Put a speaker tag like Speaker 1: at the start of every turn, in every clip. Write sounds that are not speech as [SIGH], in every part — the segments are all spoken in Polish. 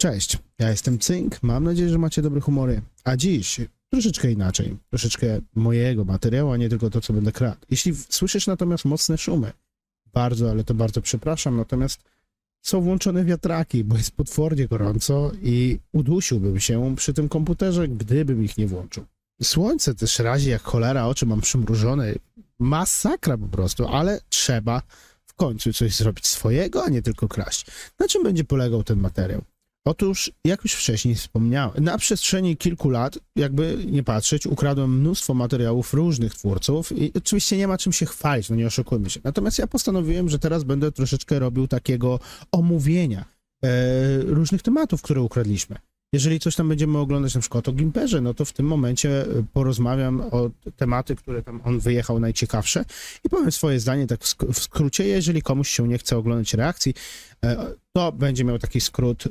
Speaker 1: Cześć, ja jestem Cynk, mam nadzieję, że macie dobre humory. A dziś troszeczkę inaczej, troszeczkę mojego materiału, a nie tylko to, co będę kradł. Jeśli słyszysz natomiast mocne szumy, bardzo, ale to bardzo przepraszam, natomiast są włączone wiatraki, bo jest potwornie gorąco i udusiłbym się przy tym komputerze, gdybym ich nie włączył. Słońce też razi jak cholera, oczy mam przymrużone, masakra po prostu, ale trzeba w końcu coś zrobić swojego, a nie tylko kraść. Na czym będzie polegał ten materiał? Otóż, jak już wcześniej wspomniałem, na przestrzeni kilku lat, jakby nie patrzeć, ukradłem mnóstwo materiałów różnych twórców i oczywiście nie ma czym się chwalić, no nie oszukujmy się. Natomiast ja postanowiłem, że teraz będę troszeczkę robił takiego omówienia e, różnych tematów, które ukradliśmy. Jeżeli coś tam będziemy oglądać na przykład o Gimperze, no to w tym momencie e, porozmawiam o tematy, które tam on wyjechał najciekawsze i powiem swoje zdanie tak w sk- w skrócie. Jeżeli komuś się nie chce oglądać reakcji, e, to będzie miał taki skrót e,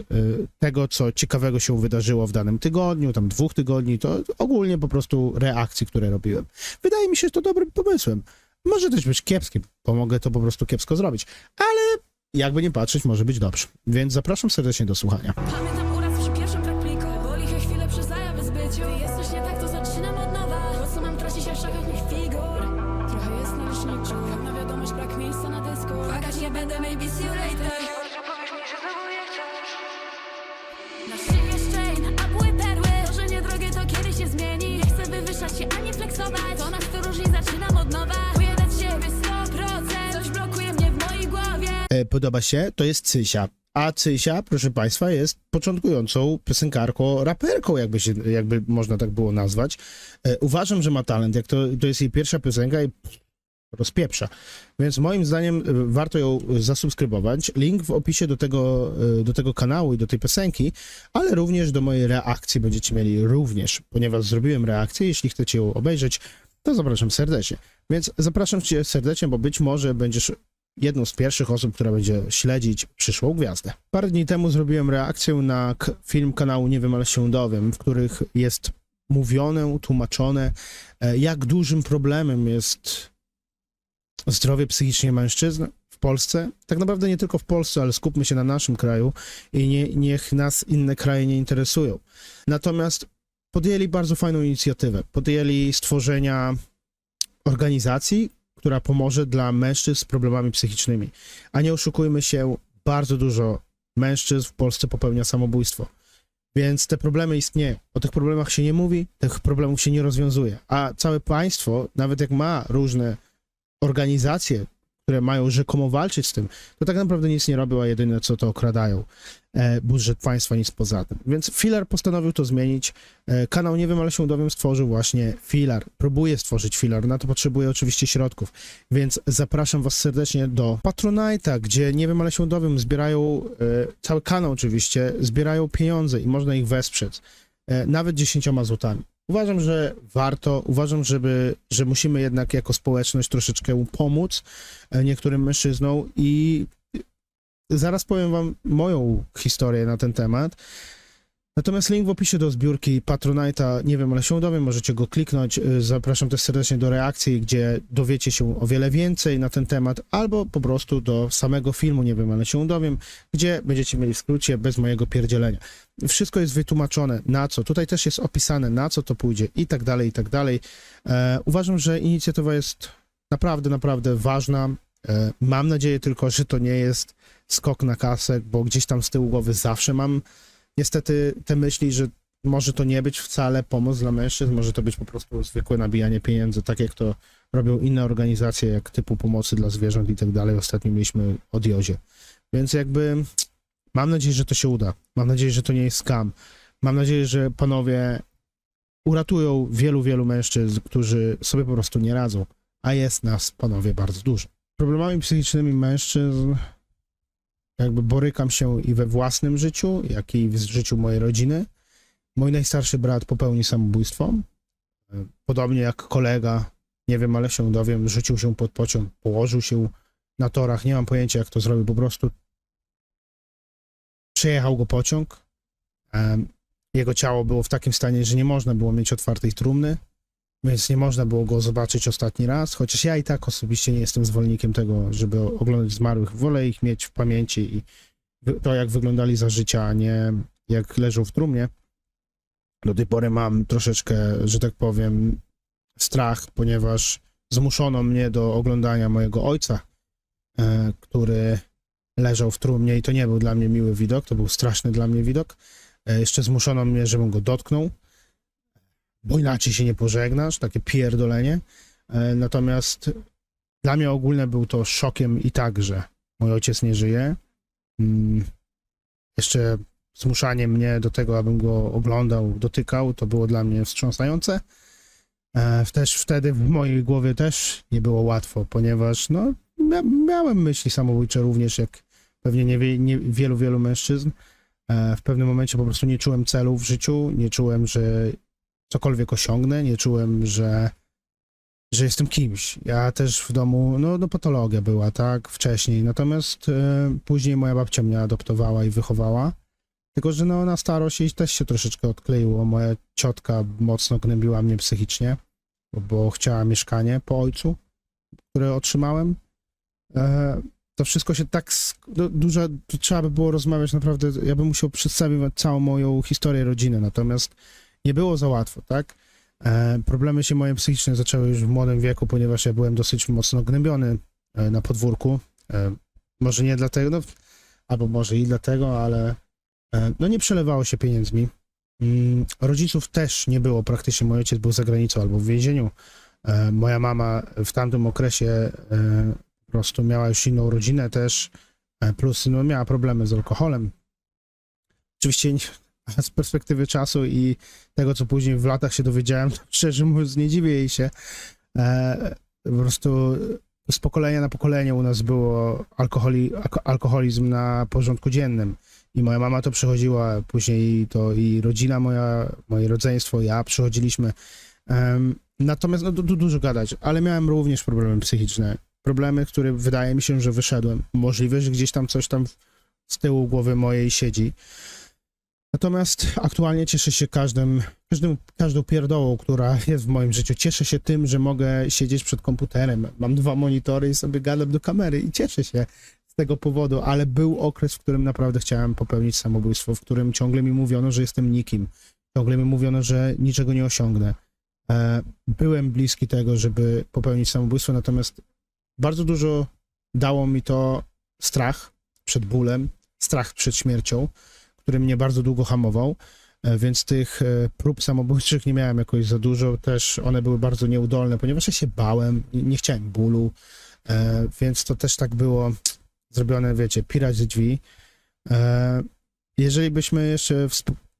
Speaker 1: tego, co ciekawego się wydarzyło w danym tygodniu, tam dwóch tygodni, to ogólnie po prostu reakcji, które robiłem. Wydaje mi się to dobrym pomysłem. Może też być kiepskim, pomogę to po prostu kiepsko zrobić, ale jakby nie patrzeć, może być dobrze. Więc zapraszam serdecznie do słuchania.
Speaker 2: Się zmieni. Nie chcę wywyższać się, ani flexować. To nas to różni, zaczynam od nowa. Czuję nad siebie 100% Coś blokuje mnie w mojej głowie.
Speaker 1: E, podoba się, to jest Cysia. A Cysia, proszę Państwa, jest początkującą piosenkarką, raperką, jakby, się, jakby można tak było nazwać. E, uważam, że ma talent, jak to, to jest jej pierwsza piosenka i rozpieprza. Więc moim zdaniem e, warto ją zasubskrybować. Link w opisie do tego, e, do tego kanału i do tej piosenki, ale również do mojej reakcji będziecie mieli również, ponieważ zrobiłem reakcję. Jeśli chcecie ją obejrzeć, to zapraszam serdecznie. Więc zapraszam Cię serdecznie, bo być może będziesz jedną z pierwszych osób, która będzie śledzić przyszłą gwiazdę. Parę dni temu zrobiłem reakcję na film kanału Nie wiem, ale się dowiem, w których jest mówione, tłumaczone, e, jak dużym problemem jest zdrowie psychicznie mężczyzn w Polsce. Tak naprawdę nie tylko w Polsce, ale skupmy się na naszym kraju i nie, niech nas inne kraje nie interesują. Natomiast podjęli bardzo fajną inicjatywę. Podjęli stworzenia organizacji, która pomoże dla mężczyzn z problemami psychicznymi. A nie oszukujmy się, bardzo dużo mężczyzn w Polsce popełnia samobójstwo. Więc te problemy istnieją. O tych problemach się nie mówi, tych problemów się nie rozwiązuje. A całe państwo, nawet jak ma różne organizacje, które mają rzekomo walczyć z tym, to tak naprawdę nic nie robią, a jedyne co to okradają e, budżet państwa, nic poza tym. Więc Filar postanowił to zmienić. E, kanał Nie wiem, ale się dowiem stworzył właśnie Filar. Próbuje stworzyć Filar, na to potrzebuje oczywiście środków. Więc zapraszam was serdecznie do Patronite'a, gdzie Nie wiem, ale się dowiem zbierają, e, cały kanał oczywiście, zbierają pieniądze i można ich wesprzeć. E, nawet 10 złotami. Uważam, że warto, uważam, żeby, że musimy jednak jako społeczność troszeczkę pomóc e, niektórym mężczyznom i zaraz powiem wam moją historię na ten temat. Natomiast link w opisie do zbiórki Patronite'a, nie wiem, ale się dowiem, możecie go kliknąć. Y, Zapraszam też serdecznie do reakcji, gdzie dowiecie się o wiele więcej na ten temat, albo po prostu do samego filmu, nie wiem, ale się dowiem, gdzie będziecie mieli w skrócie bez mojego pierdzielenia. Wszystko jest wytłumaczone, na co. Tutaj też jest opisane, na co to pójdzie i tak dalej, i tak dalej. E, uważam, że inicjatywa jest naprawdę, naprawdę ważna. E, mam nadzieję tylko, że to nie jest skok na kasę, bo gdzieś tam z tyłu głowy zawsze mam niestety te myśli, że może to nie być wcale pomoc dla mężczyzn, może to być po prostu zwykłe nabijanie pieniędzy, tak jak to robią inne organizacje, jak typu pomocy dla zwierząt i tak dalej. Ostatnio mieliśmy o Diozie. Więc jakby mam nadzieję, że to się uda. Mam nadzieję, że to nie jest skam. Mam nadzieję, że panowie uratują wielu, wielu mężczyzn, którzy sobie po prostu nie radzą, a jest nas, panowie, bardzo dużo. Problemami psychicznymi mężczyzn jakby borykam się i we własnym życiu, jak i w życiu mojej rodziny. Mój najstarszy brat popełnił samobójstwo. Podobnie jak kolega, nie wiem, ale się dowiem, rzucił się pod pociąg, położył się na torach, nie mam pojęcia jak to zrobił, po prostu przejechał go pociąg. Jego ciało było w takim stanie, że nie można było mieć otwartej trumny, więc nie można było go zobaczyć ostatni raz, chociaż ja i tak osobiście nie jestem zwolennikiem tego, żeby oglądać zmarłych. Wolę ich mieć w pamięci i to, jak wyglądali za życia, a nie jak leżał w trumnie. Do tej pory mam troszeczkę, że tak powiem, strach, ponieważ zmuszono mnie do oglądania mojego ojca, e, który leżał w trumnie i to nie był dla mnie miły widok, to był straszny dla mnie widok. E, Jeszcze zmuszono mnie, żebym go dotknął, bo inaczej się nie pożegnasz, takie pierdolenie. E, Natomiast dla mnie ogólnie był to szokiem i tak, że mój ojciec nie żyje. Mm, Jeszcze zmuszanie mnie do tego, abym go oglądał, dotykał, to było dla mnie wstrząsające. E, Też wtedy w mojej głowie też nie było łatwo, ponieważ no, mia miałem myśli samobójcze również, jak pewnie nie, nie wielu, wielu mężczyzn. E, W pewnym momencie po prostu nie czułem celu w życiu, nie czułem, że cokolwiek osiągnę, nie czułem, że, że jestem kimś. Ja też w domu, no, no patologia była, tak, wcześniej. Natomiast e, później moja babcia mnie adoptowała i wychowała. Tylko, że no, na starość jej też się troszeczkę odkleiło. Moja ciotka mocno gnębiła mnie psychicznie, bo, bo chciała mieszkanie po ojcu, które otrzymałem. E, to wszystko się tak no, dużo, trzeba by było rozmawiać naprawdę, ja bym musiał przedstawić całą moją historię rodziny, natomiast nie było za łatwo, tak? E, problemy się moje psychiczne zaczęły już w młodym wieku, ponieważ ja byłem dosyć mocno gnębiony e, na podwórku. E, może nie dlatego, no, albo może i dlatego, ale no nie przelewało się pieniędzmi. Mm, rodziców też nie było praktycznie, mój ojciec był za granicą albo w więzieniu. Moja mama w tamtym okresie po prostu miała już inną rodzinę też, plus no, miała problemy z alkoholem. Oczywiście [LAUGHS] z perspektywy czasu i tego, co później w latach się dowiedziałem, [LAUGHS] szczerze mówiąc nie dziwię jej się. E, po prostu z pokolenia na pokolenie u nas było alkoholi, alko- alkoholizm na porządku dziennym. I moja mama to przechodziła, później to i rodzina moja, moje rodzeństwo, ja przechodziliśmy. Em, natomiast no, du, dużo gadać, ale miałem również problemy psychiczne. Problemy, które wydaje mi się, że wyszedłem. Możliwe, że gdzieś tam coś tam z tyłu głowy mojej siedzi. Natomiast aktualnie cieszę się każdym, każdym, każdą pierdołą, która jest w moim życiu. Cieszę się tym, że mogę siedzieć przed komputerem. Mam dwa monitory i sobie gadam do kamery i cieszę się z tego powodu, ale był okres, w którym naprawdę chciałem popełnić samobójstwo, w którym ciągle mi mówiono, że jestem nikim. Ciągle mi mówiono, że niczego nie osiągnę. E, byłem bliski tego, żeby popełnić samobójstwo, natomiast bardzo dużo dało mi to strach przed bólem, strach przed śmiercią, który mnie bardzo długo hamował, e, więc tych e, prób samobójczych nie miałem jakoś za dużo, też one były bardzo nieudolne, ponieważ ja się bałem, nie- chciałem bólu, e, więc to też tak było zrobione, wiecie, pirać drzwi. Jeżeli byśmy jeszcze,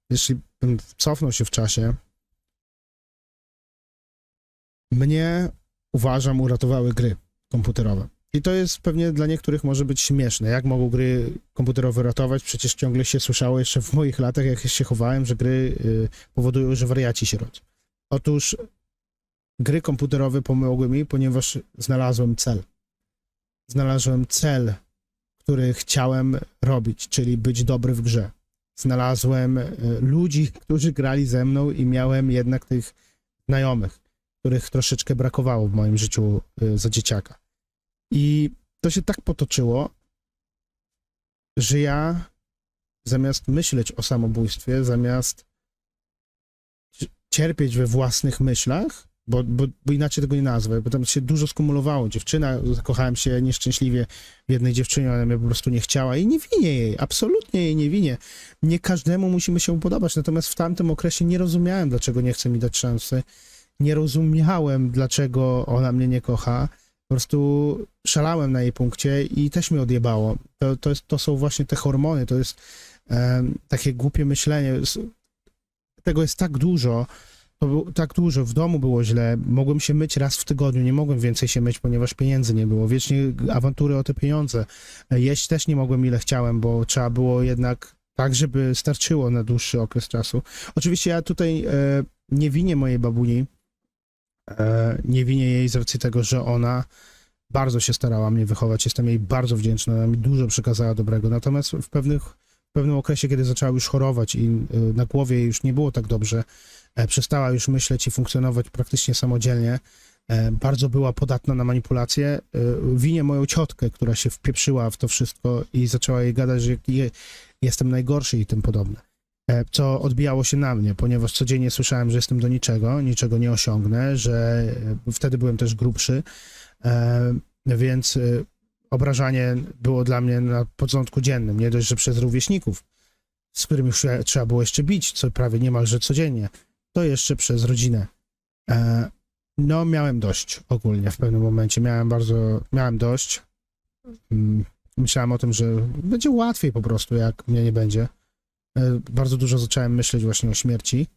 Speaker 1: jeśli bym cofnął się w czasie, mnie, uważam, uratowały gry komputerowe. I to jest pewnie dla niektórych może być śmieszne. Jak mogą gry komputerowe ratować? Przecież ciągle się słyszało jeszcze w moich latach, jak się chowałem, że gry y, powodują, że wariaci się rodzą. Otóż gry komputerowe pomogły mi, ponieważ znalazłem cel. Znalazłem cel, który chciałem robić, czyli być dobry w grze. Znalazłem y, ludzi, którzy grali ze mną i miałem jednak tych znajomych, których troszeczkę brakowało w moim życiu y, za dzieciaka. I to się tak potoczyło, że ja zamiast myśleć o samobójstwie, zamiast cierpieć we własnych myślach, bo, bo, bo inaczej tego nie nazwę, bo tam się dużo skumulowało. Dziewczyna, zakochałem się nieszczęśliwie w jednej dziewczynie, ona mnie po prostu nie chciała i nie winię jej, absolutnie jej nie winię. Nie każdemu musimy się podobać, natomiast w tamtym okresie nie rozumiałem, dlaczego nie chce mi dać szansy. Nie rozumiałem, dlaczego ona mnie nie kocha po prostu szalałem na jej punkcie i też mi odjebało. To, to, jest, to są właśnie te hormony, to jest em, takie głupie myślenie. Tego jest tak dużo, to było tak dużo, w domu było źle, mogłem się myć raz w tygodniu, nie mogłem więcej się myć, ponieważ pieniędzy nie było, wiecznie awantury o te pieniądze. Jeść też nie mogłem ile chciałem, bo trzeba było jednak tak, żeby starczyło na dłuższy okres czasu. Oczywiście ja tutaj e, nie winię mojej babuni, E, Nie winię jej z racji tego, że ona bardzo się starała mnie wychować. Jestem jej bardzo wdzięczny, ona mi dużo przekazała dobrego. Natomiast w, pewnych, w pewnym okresie, kiedy zaczęła już chorować i e, na głowie już nie było tak dobrze, e, przestała już myśleć i funkcjonować praktycznie samodzielnie, e, bardzo była podatna na manipulacje. E, Winię moją ciotkę, która się wpieprzyła w to wszystko i zaczęła jej gadać, że je- jestem najgorszy i tym podobne. co odbijało się na mnie, ponieważ codziennie słyszałem, że jestem do niczego, niczego nie osiągnę, że wtedy byłem też grubszy, więc e, obrażanie było dla mnie na porządku dziennym, nie dość, że przez rówieśników, z którymi trzeba było jeszcze bić, co prawie niemalże codziennie, to jeszcze przez rodzinę. E, No, miałem dość ogólnie w pewnym momencie, miałem bardzo, miałem dość. Mm, Myślałem o tym, że będzie łatwiej po prostu, jak mnie nie będzie. E, Bardzo dużo zacząłem myśleć właśnie o śmierci.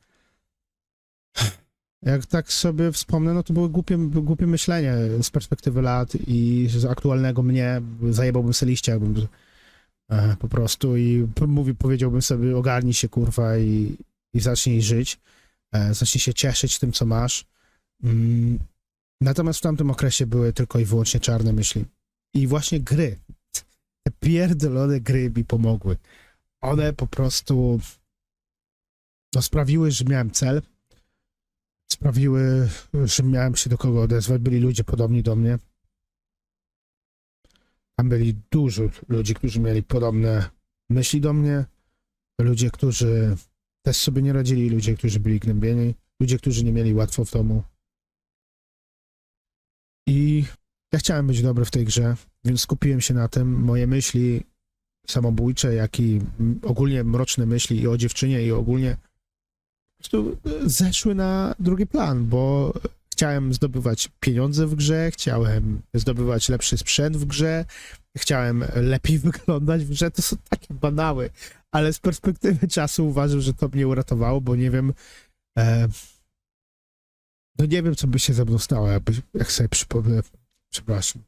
Speaker 1: Jak tak sobie wspomnę, no to były głupie, głupie myślenie z perspektywy lat i z aktualnego mnie. Zajebałbym sobie liście, jakbym e, po prostu i mówi, powiedziałbym sobie ogarnij się kurwa i, i zacznij żyć. E, zacznij się cieszyć tym, co masz. Mm, Natomiast w tamtym okresie były tylko i wyłącznie czarne myśli. I właśnie gry, [LAUGHS] te pierdolone gry mi pomogły. One po prostu no, sprawiły, że miałem cel, sprawiły, że miałem się do kogo odezwać. Byli ludzie podobni do mnie. Tam byli dużo ludzi, którzy mieli podobne myśli do mnie. Ludzie, którzy też sobie nie radzili, ludzie, którzy byli gnębieni, ludzie, którzy nie mieli łatwo w domu. I ja chciałem być dobry w tej grze, więc skupiłem się na tym. Moje myśli samobójcze, jak i ogólnie mroczne myśli i o dziewczynie, i ogólnie prostu e, zeszły na drugi plan, bo chciałem zdobywać pieniądze w grze, chciałem zdobywać lepszy sprzęt w grze, chciałem lepiej [LAUGHS] wyglądać w grze. To są takie banały, ale z perspektywy czasu uważam, że to mnie uratowało, bo nie wiem. E, no nie wiem, co by się ze mną stało, jakby, jak sobie przypomnę. Przepraszam.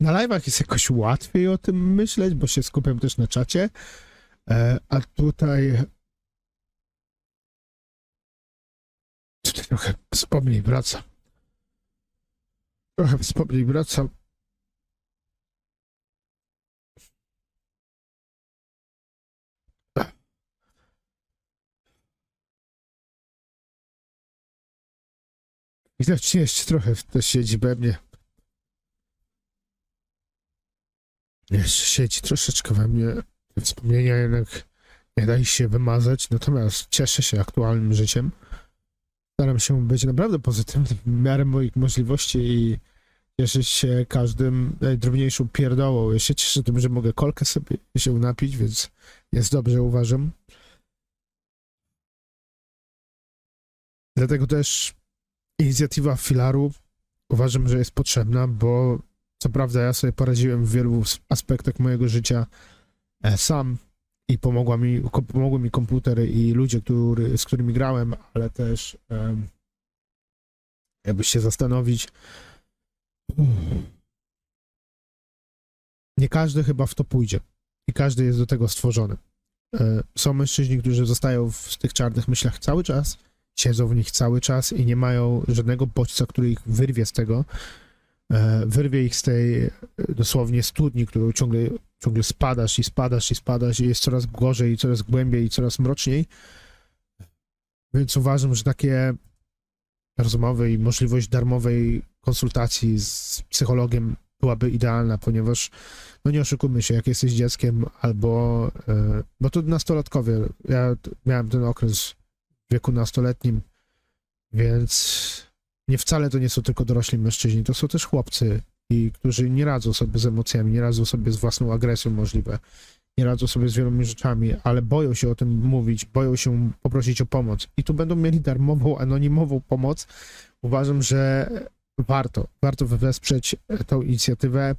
Speaker 1: Na live'ach jest jakoś łatwiej o tym myśleć, bo się skupiam też na czacie. E, a tutaj. Tutaj trochę wspomnień wraca. Trochę wspomnień wraca. Widać jeszcze trochę to siedzi we mnie. Jeszcze siedzi troszeczkę we mnie. Wspomnienia jednak nie da się wymazać, natomiast cieszę się aktualnym życiem. Staram się być naprawdę pozytywny w miarę moich możliwości i cieszyć się każdym najdrobniejszą pierdołą. Ja się cieszę tym, że mogę kolkę sobie się napić, więc jest dobrze, uważam. Dlatego też inicjatywa filaru uważam, że jest potrzebna, bo co prawda ja sobie poradziłem w wielu aspektach mojego życia sam i pomogła mi, pomogły mi komputery i ludzie, który, z którymi grałem, ale też jakby się zastanowić nie każdy chyba w to pójdzie i każdy jest do tego stworzony. E, Są mężczyźni, którzy zostają w tych czarnych myślach cały czas, siedzą w nich cały czas i nie mają żadnego bodźca, który ich wyrwie z tego, e, wyrwie ich z tej e, dosłownie studni, którą ciągle, ciągle spadasz i spadasz i spadasz i jest coraz gorzej, i coraz głębiej i coraz mroczniej. Więc uważam, że takie rozmowy i możliwość darmowej konsultacji z psychologiem byłaby idealna, ponieważ no nie oszukujmy się, jak jesteś dzieckiem albo, e, bo to nastolatkowie, ja miałem ten okres w wieku nastoletnim, więc nie wcale to nie są tylko dorośli mężczyźni, to są też chłopcy, i którzy nie radzą sobie z emocjami, nie radzą sobie z własną agresją możliwe, nie radzą sobie z wieloma rzeczami, ale boją się o tym mówić, boją się poprosić o pomoc. I tu będą mieli darmową, anonimową pomoc. Uważam, że warto, warto wesprzeć tą inicjatywę.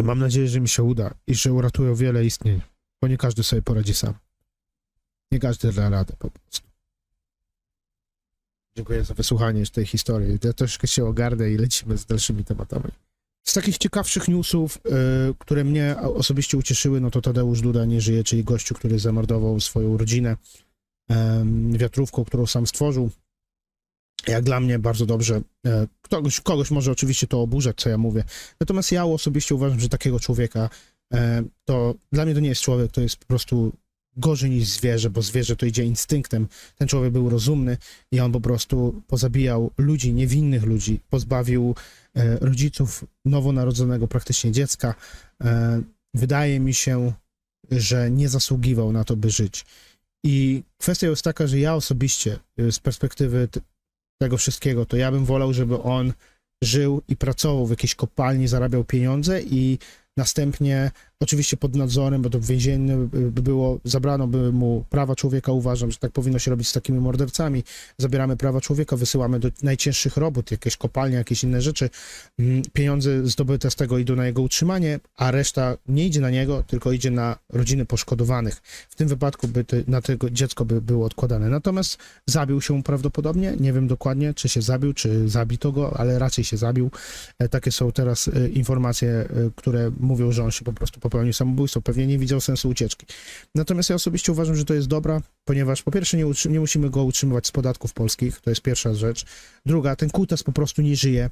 Speaker 1: I mam nadzieję, że mi się uda i że uratują wiele istnień, bo nie każdy sobie poradzi sam. Nie każdy da radę po prostu. Dziękuję za wysłuchanie tej historii. Ja troszkę się ogarnę i lecimy z dalszymi tematami. Z takich ciekawszych newsów, y, które mnie osobiście ucieszyły, no to Tadeusz Duda nie żyje, czyli gościu, który zamordował swoją rodzinę em, wiatrówką, którą sam stworzył. Jak dla mnie bardzo dobrze. E, Kogoś, kogoś może oczywiście to oburzać, co ja mówię. Natomiast ja osobiście uważam, że takiego człowieka e, to dla mnie to nie jest człowiek, to jest po prostu gorzej niż zwierzę, bo zwierzę to idzie instynktem. Ten człowiek był rozumny i on po prostu pozabijał ludzi, niewinnych ludzi, pozbawił e, rodziców nowonarodzonego praktycznie dziecka. E, wydaje mi się, że nie zasługiwał na to, by żyć. I kwestia jest taka, że ja osobiście y, z perspektywy tego wszystkiego, to ja bym wolał, żeby on żył i pracował w jakiejś kopalni, zarabiał pieniądze i następnie, oczywiście pod nadzorem, bo to więzienne by było, zabrano by mu prawa człowieka, uważam, że tak powinno się robić z takimi mordercami, zabieramy prawa człowieka, wysyłamy do najcięższych robót, jakieś kopalnie, jakieś inne rzeczy, Mm, pieniądze zdobyte z tego idą na jego utrzymanie, a reszta nie idzie na niego, tylko idzie na rodziny poszkodowanych. W tym wypadku by ty, na tego dziecko by było odkładane. Natomiast zabił się prawdopodobnie, nie wiem dokładnie, czy się zabił, czy zabito go, ale raczej się zabił. E, Takie są teraz e, informacje, e, które mówią, że on się po prostu popełnił samobójstwo. Pewnie nie widział sensu ucieczki. Natomiast ja osobiście uważam, że to jest dobra, ponieważ po pierwsze nie, nie musimy go utrzymywać z podatków polskich, to jest pierwsza rzecz. Druga, ten kutas po prostu nie żyje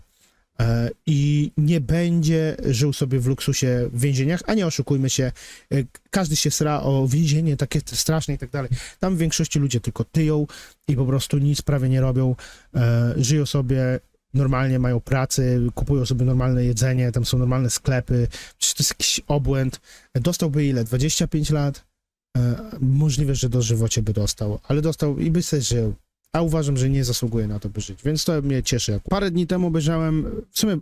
Speaker 1: e, i nie będzie żył sobie w luksusie w więzieniach, a nie oszukujmy się, e, każdy się sra o więzienie takie straszne i tak dalej. Tam w większości ludzie tylko tyją i po prostu nic prawie nie robią, e, żyją sobie normalnie, mają pracy, kupują sobie normalne jedzenie, tam są normalne sklepy, przecież to jest jakiś obłęd. Dostałby ile? 25 lat? E, możliwe, że dożywocie by dostał, ale dostał i by sobie żył. A uważam, że nie zasługuje na to, by żyć, więc to mnie cieszy. Parę dni temu obejrzałem, w sumie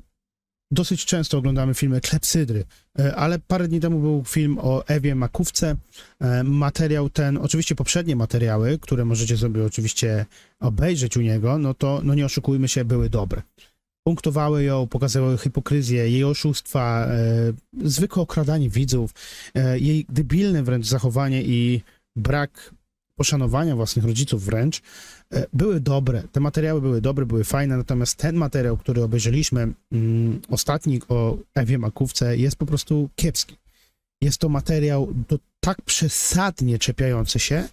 Speaker 1: dosyć często oglądamy filmy Klepsydry, e, ale parę dni temu był film o Ewie Makówce. E, Materiał ten, oczywiście poprzednie materiały, które możecie sobie oczywiście obejrzeć u niego, no to no nie oszukujmy się, były dobre. Punktowały ją, pokazywały hipokryzję, jej oszustwa, e, zwykłe okradanie widzów, jej debilne wręcz zachowanie i brak poszanowania własnych rodziców wręcz, były dobre. Te materiały były dobre, były fajne, natomiast ten materiał, który obejrzeliśmy, mm, ostatni o Ewie Makówce, jest po prostu kiepski. Jest to materiał do, tak przesadnie czepiający się,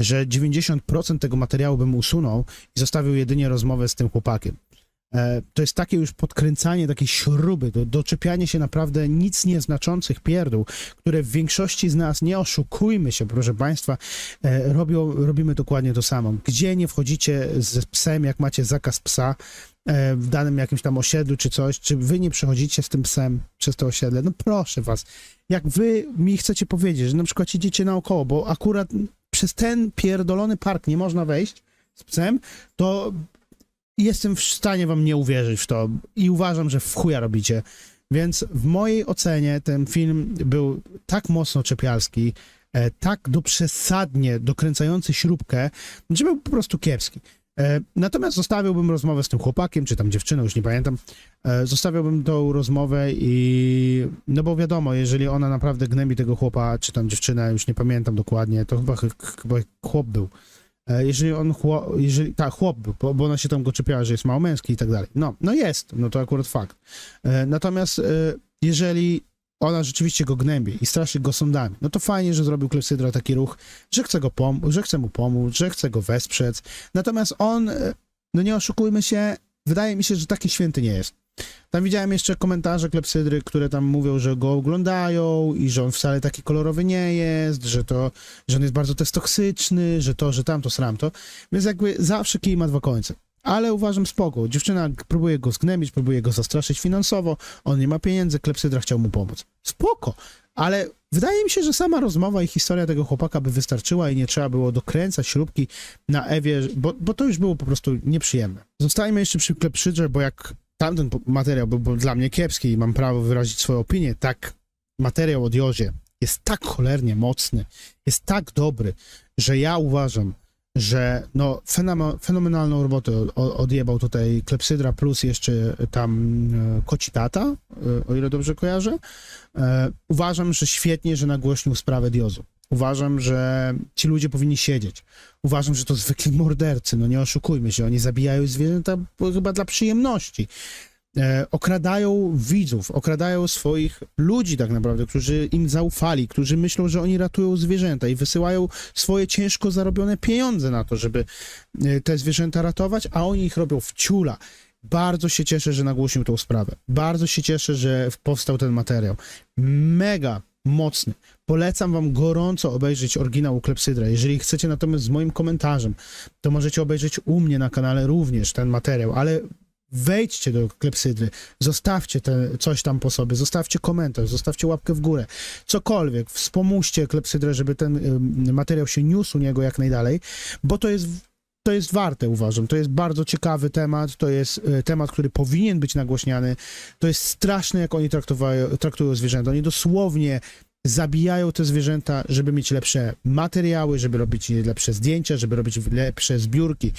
Speaker 1: że 90% tego materiału bym usunął i zostawił jedynie rozmowę z tym chłopakiem. E, To jest takie już podkręcanie takiej śruby, do, doczepianie się naprawdę nic nieznaczących pierdół, które w większości z nas, nie oszukujmy się, proszę Państwa, e, robią, robimy dokładnie to samo. Gdzie nie wchodzicie z psem, jak macie zakaz psa e, w danym jakimś tam osiedlu czy coś, czy wy nie przechodzicie z tym psem przez to osiedle? No proszę Was, jak wy mi chcecie powiedzieć, że na przykład idziecie naokoło, bo akurat przez ten pierdolony park nie można wejść z psem, to jestem w stanie wam nie uwierzyć w to i uważam, że w chuja robicie. Więc w mojej ocenie ten film był tak mocno czepialski, e, tak do przesadnie dokręcający śrubkę, że był po prostu kiepski. E, natomiast zostawiłbym rozmowę z tym chłopakiem, czy tam dziewczyną, już nie pamiętam. E, zostawiałbym tą rozmowę i... No bo wiadomo, jeżeli ona naprawdę gnębi tego chłopa, czy tam dziewczynę, już nie pamiętam dokładnie, to chyba, ch- chyba chłop był. E, Jeżeli on, chło, jeżeli, tak, chłop był, bo, bo ona się tam go czepiała, że jest mało męski i tak dalej. No, no jest, no to akurat fakt. E, Natomiast e, jeżeli ona rzeczywiście go gnębi i straszy go sądami, no to fajnie, że zrobił Klepsydra taki ruch, że chce go pom- że chce mu pomóc, że chce go wesprzeć. Natomiast on, no nie oszukujmy się, wydaje mi się, że taki święty nie jest. Tam widziałem jeszcze komentarze Klepsydry, które tam mówią, że go oglądają i że on wcale taki kolorowy nie jest, że to, że on jest bardzo testoksyczny, że to, że tamto, sramto. Więc jakby zawsze kij ma dwa końce. Ale uważam spoko. Dziewczyna próbuje go zgnębić, próbuje go zastraszyć finansowo, on nie ma pieniędzy, Klepsydra chciał mu pomóc. Spoko. Ale wydaje mi się, że sama rozmowa i historia tego chłopaka by wystarczyła i nie trzeba było dokręcać śrubki na Ewie, bo, bo to już było po prostu nieprzyjemne. Zostajmy jeszcze przy Klepsydrze, bo jak tamten materiał był, był dla mnie kiepski i mam prawo wyrazić swoją opinię, tak materiał o Diozie jest tak cholernie mocny, jest tak dobry, że ja uważam, że no fenomenalną robotę odjebał tutaj Klepsydra plus jeszcze tam e, Kocitata, e, o ile dobrze kojarzę. E, uważam, że świetnie, że nagłośnił sprawę Diozu. Uważam, że ci ludzie powinni siedzieć. Uważam, że to zwykli mordercy, no nie oszukujmy się, oni zabijają zwierzęta chyba dla przyjemności. E, okradają widzów, okradają swoich ludzi tak naprawdę, którzy im zaufali, którzy myślą, że oni ratują zwierzęta i wysyłają swoje ciężko zarobione pieniądze na to, żeby e, te zwierzęta ratować, a oni ich robią w ciula. Bardzo się cieszę, że nagłośnił tą sprawę. Bardzo się cieszę, że powstał ten materiał. Mega, mocny. Polecam wam gorąco obejrzeć oryginał Klepsydra. Jeżeli chcecie natomiast z moim komentarzem, to możecie obejrzeć u mnie na kanale również ten materiał, ale wejdźcie do Klepsydry, zostawcie te, coś tam po sobie, zostawcie komentarz, zostawcie łapkę w górę, cokolwiek, wspomóżcie Klepsydrę, żeby ten ym, materiał się niósł u niego jak najdalej, bo to jest to jest warte, uważam. To jest bardzo ciekawy temat, to jest e, temat, który powinien być nagłośniany. To jest straszne, jak oni traktują zwierzęta. Oni dosłownie zabijają te zwierzęta, żeby mieć lepsze materiały, żeby robić lepsze zdjęcia, żeby robić lepsze zbiórki.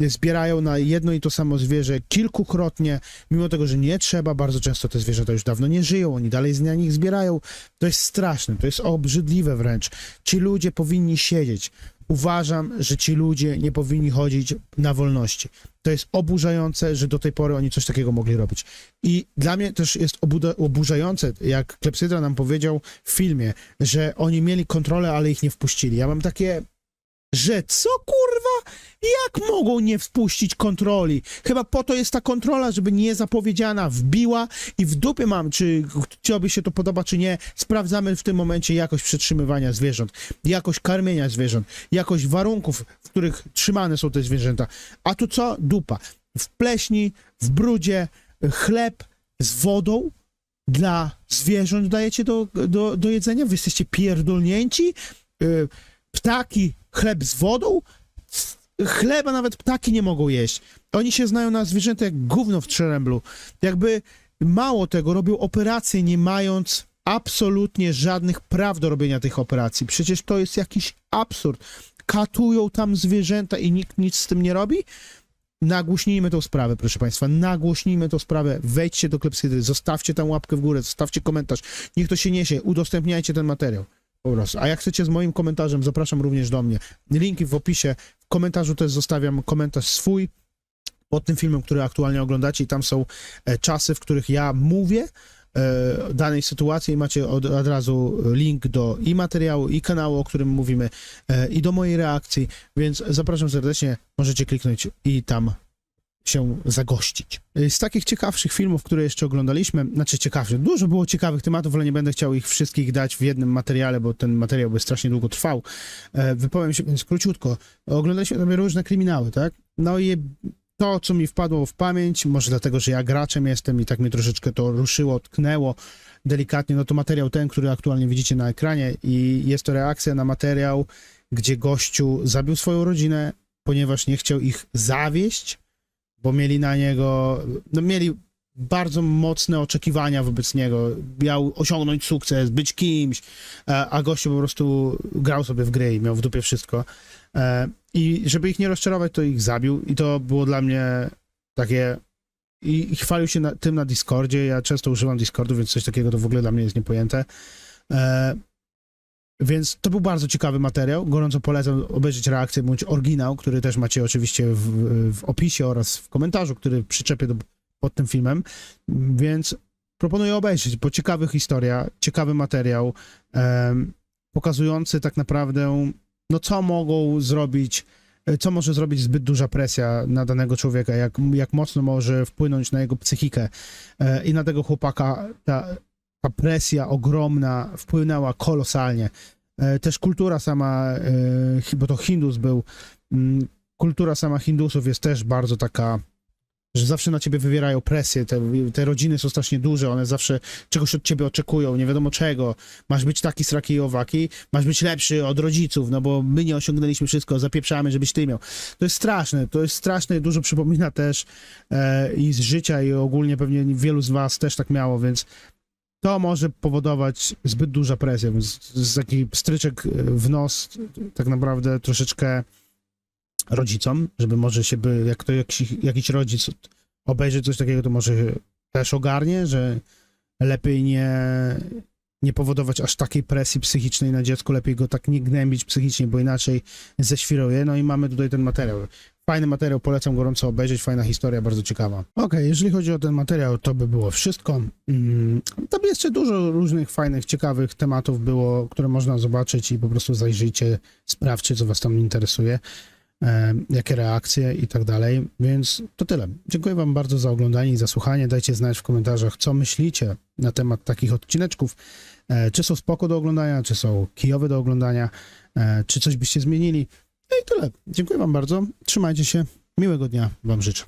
Speaker 1: Zbierają na jedno i to samo zwierzę kilkukrotnie, mimo tego, że nie trzeba, bardzo często te zwierzęta już dawno nie żyją, oni dalej na nich zbierają. To jest straszne, to jest obrzydliwe wręcz. Ci ludzie powinni siedzieć. Uważam, że ci ludzie nie powinni chodzić na wolności. To jest oburzające, że do tej pory oni coś takiego mogli robić. I dla mnie też jest oburzające, jak Klepsydra nam powiedział w filmie, że oni mieli kontrolę, ale ich nie wpuścili. Ja mam takie, że co kurwa? Jak mogą nie wpuścić kontroli? Chyba po to jest ta kontrola, żeby niezapowiedziana wbiła i w dupie mam, czy chciałoby się to podoba, czy nie. Sprawdzamy w tym momencie jakość przetrzymywania zwierząt, jakość karmienia zwierząt, jakość warunków, w których trzymane są te zwierzęta. A tu co? Dupa. W pleśni, w brudzie, chleb z wodą dla zwierząt dajecie do, do, do jedzenia? Wy jesteście pierdolnięci? Y, Ptaki, chleb z wodą? Chleba nawet ptaki nie mogą jeść. Oni się znają na zwierzęta jak gówno w trzeremblu. Jakby mało tego, robią operacje nie mając absolutnie żadnych praw do robienia tych operacji. Przecież to jest jakiś absurd. Katują tam zwierzęta i nikt nic z tym nie robi? Nagłośnijmy tą sprawę, proszę Państwa. Nagłośnijmy tą sprawę. Wejdźcie do Klepsydry, zostawcie tam łapkę w górę, zostawcie komentarz. Niech to się niesie. Udostępniajcie ten materiał. A jak chcecie z moim komentarzem, zapraszam również do mnie. Linki w opisie. W komentarzu też zostawiam komentarz swój pod tym filmem, który aktualnie oglądacie i tam są e, czasy, w których ja mówię e, danej sytuacji i macie od, od razu link do i materiału, i kanału, o którym mówimy, e, i do mojej reakcji, więc zapraszam serdecznie, możecie kliknąć i tam się zagościć. Z takich ciekawszych filmów, które jeszcze oglądaliśmy, znaczy ciekawszych, dużo było ciekawych tematów, ale nie będę chciał ich wszystkich dać w jednym materiale, bo ten materiał by strasznie długo trwał. E, Wypowiem się więc króciutko. Oglądaliśmy sobie różne kryminały, tak? No i to, co mi wpadło w pamięć, może dlatego, że ja graczem jestem i tak mnie troszeczkę to ruszyło, tknęło delikatnie, no to materiał ten, który aktualnie widzicie na ekranie i jest to reakcja na materiał, gdzie gościu zabił swoją rodzinę, ponieważ nie chciał ich zawieść, bo mieli na niego, no mieli bardzo mocne oczekiwania wobec niego. Miał osiągnąć sukces, być kimś, e, a gościu po prostu grał sobie w gry i miał w dupie wszystko. E, I żeby ich nie rozczarować, to ich zabił i to było dla mnie takie... I chwalił się na, tym na Discordzie. Ja często używam Discordu, więc coś takiego to w ogóle dla mnie jest niepojęte. Więc to był bardzo ciekawy materiał. Gorąco polecam obejrzeć reakcję bądź oryginał, który też macie oczywiście w, w opisie oraz w komentarzu, który przyczepię do, pod tym filmem. Więc proponuję obejrzeć, bo ciekawa historia, ciekawy materiał, pokazujący tak naprawdę, no co mogą zrobić, e, co może zrobić zbyt duża presja na danego człowieka, jak, jak mocno może wpłynąć na jego psychikę. E, I na tego chłopaka ta, ta presja ogromna wpłynęła kolosalnie. E, Też kultura sama, e, bo to Hindus był, mm, kultura sama Hindusów jest też bardzo taka, że zawsze na ciebie wywierają presję. Te, te rodziny są strasznie duże, one zawsze czegoś od ciebie oczekują, nie wiadomo czego. Masz być taki, sraki i owaki, masz być lepszy od rodziców, no bo my nie osiągnęliśmy wszystko, zapieprzamy, żebyś ty miał. To jest straszne, to jest straszne dużo przypomina też e, i z życia i ogólnie pewnie wielu z was też tak miało, więc to może powodować zbyt duża presja, więc z taki stryczek w nos tak naprawdę troszeczkę rodzicom, żeby może się by, jak to jakiś, jakiś rodzic obejrzy coś takiego, to może też ogarnie, że lepiej nie, nie powodować aż takiej presji psychicznej na dziecko, lepiej go tak nie gnębić psychicznie, bo inaczej zeświruje. No i mamy tutaj ten materiał. Fajny materiał, polecam gorąco obejrzeć, fajna historia, bardzo ciekawa. Ok, jeżeli chodzi o ten materiał, to by było wszystko. Mm, tam jeszcze dużo różnych fajnych, ciekawych tematów było, które można zobaczyć i po prostu zajrzyjcie, sprawdźcie, co was tam interesuje, e, jakie reakcje i tak dalej. Więc to tyle. Dziękuję wam bardzo za oglądanie i za słuchanie. Dajcie znać w komentarzach, co myślicie na temat takich odcineczków. E, czy są spoko do oglądania, czy są kijowe do oglądania, e, czy coś byście zmienili. No i tyle. Dziękuję Wam bardzo. Trzymajcie się. Miłego dnia Wam życzę.